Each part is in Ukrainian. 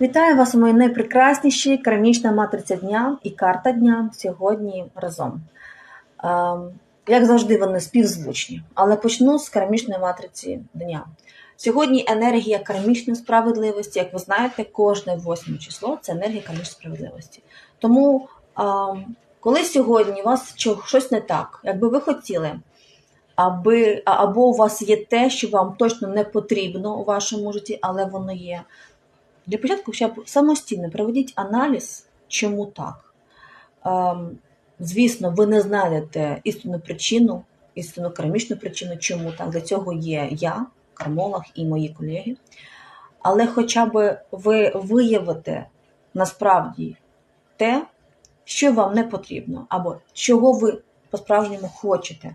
Вітаю вас, мої найпрекрасніші кармічна матриця дня і карта дня сьогодні разом. Ем, Як завжди, вони співзвучні, але почну з кармічної матриці дня. Сьогодні енергія кармічної справедливості, як ви знаєте, кожне восьме число це енергія кармічної справедливості. Тому, ем, коли сьогодні у вас щось не так, якби ви хотіли, аби, або у вас є те, що вам точно не потрібно у вашому житті, але воно є. Для початку ще б самостійно проведіть аналіз, чому так. Ем, звісно, ви не знайдете істинну причину, істинну кармічну причину, чому так. Для цього є я, кармолог і мої колеги. Але хоча б ви виявите насправді те, що вам не потрібно, або чого ви по-справжньому хочете.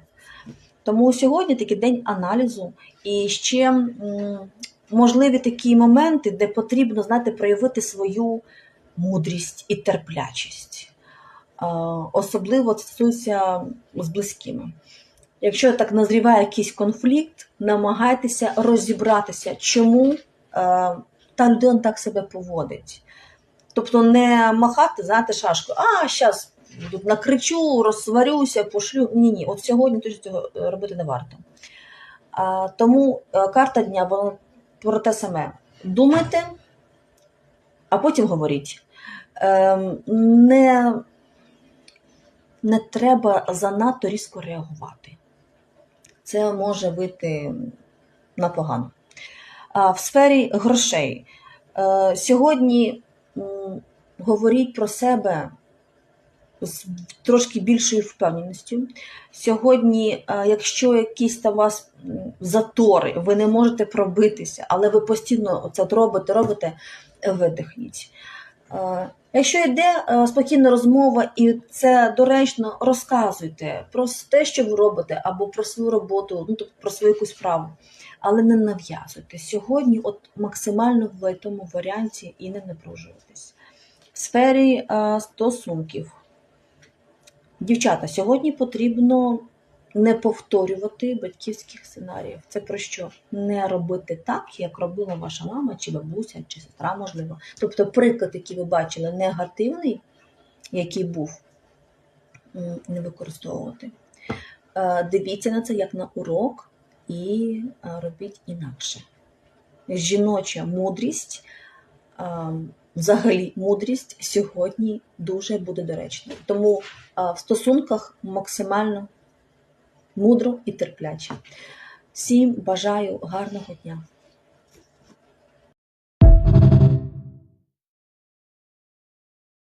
Тому сьогодні такий день аналізу і ще можливі такі моменти, де потрібно знаєте, проявити свою мудрість і терплячість. Е, Особливо це стосується з близькими. Якщо так назріває якийсь конфлікт, намагайтеся розібратися, чому е, та людина так себе поводить. Тобто не махати, знаєте, шашку, а зараз накричу, розсварюся, пошлю. Ні, ні, от сьогодні точно цього робити не варто. Тому е, карта дня вона про те саме. Думайте, а потім говоріть. Ем, не, не треба занадто різко реагувати. Це може вийти на погано. В сфері грошей. Е, сьогодні говоріть про себе з трошки більшою впевненістю. Сьогодні, е, якщо якісь там у вас затори, ви не можете пробитися, але ви постійно це робите, робите, видихніть. Е, Якщо йде е, спокійна розмова і це доречно, розказуйте про те, що ви робите, або про свою роботу, ну тобто про свою якусь справу, але не нав'язуйте. Сьогодні, от максимально в тому варіанті і не напружуйтесь. В сфері е, стосунків. Дівчата, сьогодні потрібно не повторювати батьківських сценаріїв. Це про що? Не робити так, як робила ваша мама, чи бабуся, чи сестра, можливо. Тобто, приклад, який ви бачили, негативний, який був, не використовувати. Е, Дивіться на це як на урок і е, робіть інакше. Жіноча мудрість. Взагалі, мудрість сьогодні дуже буде доречна. Тому в стосунках максимально мудро і терпляче. Всім бажаю гарного дня!